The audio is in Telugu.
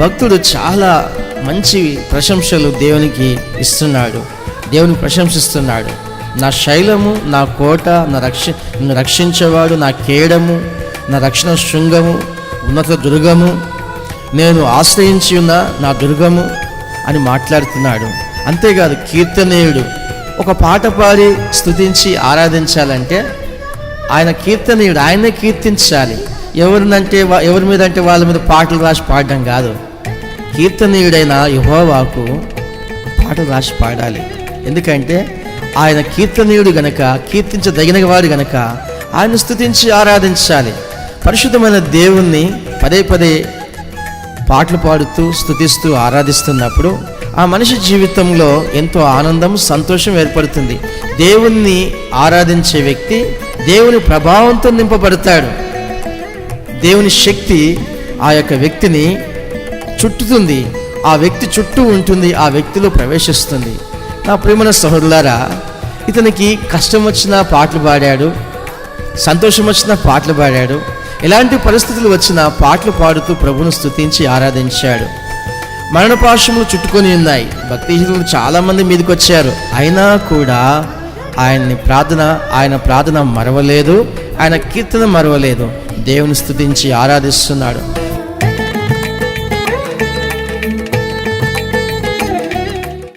భక్తుడు చాలా మంచి ప్రశంసలు దేవునికి ఇస్తున్నాడు. దేవుని ప్రశంసిస్తున్నాడు. నా శైలము నా కోట నా రక్ష నన్ను రక్షించేవాడు నా కేడము నా రక్షణ శృంగము ఉన్నత దుర్గము నేను ఆశ్రయించి ఉన్న నా దుర్గము అని మాట్లాడుతున్నాడు. అంతేకాదు కీర్తనేయుడు ఒక పాట పాడి స్థుతించి ఆరాధించాలంటే ఆయన కీర్తనీయుడు ఆయనే కీర్తించాలి. ఎవరినంటే ఎవరి మీద అంటే వాళ్ళ మీద పాటలు రాసి పాడడం కాదు. కీర్తనీయుడైన యహోవాకు పాటలు రాసి పాడాలి. ఎందుకంటే ఆయన కీర్తనీయుడు గనక కీర్తించదగిన వాడు గనక ఆయన స్థుతించి ఆరాధించాలి. పరిశుద్ధమైన దేవుణ్ణి పదే పదే పాటలు పాడుతూ స్థుతిస్తూ ఆరాధిస్తున్నప్పుడు ఆ మనిషి జీవితంలో ఎంతో ఆనందం సంతోషం ఏర్పడుతుంది. దేవుణ్ణి ఆరాధించే వ్యక్తి దేవుని ప్రభావంతో నింపబడతాడు. దేవుని శక్తి ఆ యొక్క వ్యక్తిని చుట్టుతుంది. ఆ వ్యక్తి చుట్టూ ఉంటుంది ఆ వ్యక్తిలో ప్రవేశిస్తుంది. నా ప్రేమన సహోదరులారా ఇతనికి కష్టం వచ్చినా పాటలు పాడాడు సంతోషం వచ్చిన పాటలు పాడాడు ఎలాంటి పరిస్థితులు వచ్చినా పాటలు పాడుతూ ప్రభును స్థుతించి ఆరాధించాడు. మరణపాశములు చుట్టుకొని ఉన్నాయి. భక్తిహీనులు చాలామంది మీదకి వచ్చారు అయినా కూడా ఆయన్ని ప్రార్థన ఆయన ప్రార్థన మరవలేదు ఆయన కీర్తన మరవలేదు. దేవుని స్థుతించి ఆరాధిస్తున్నాడు.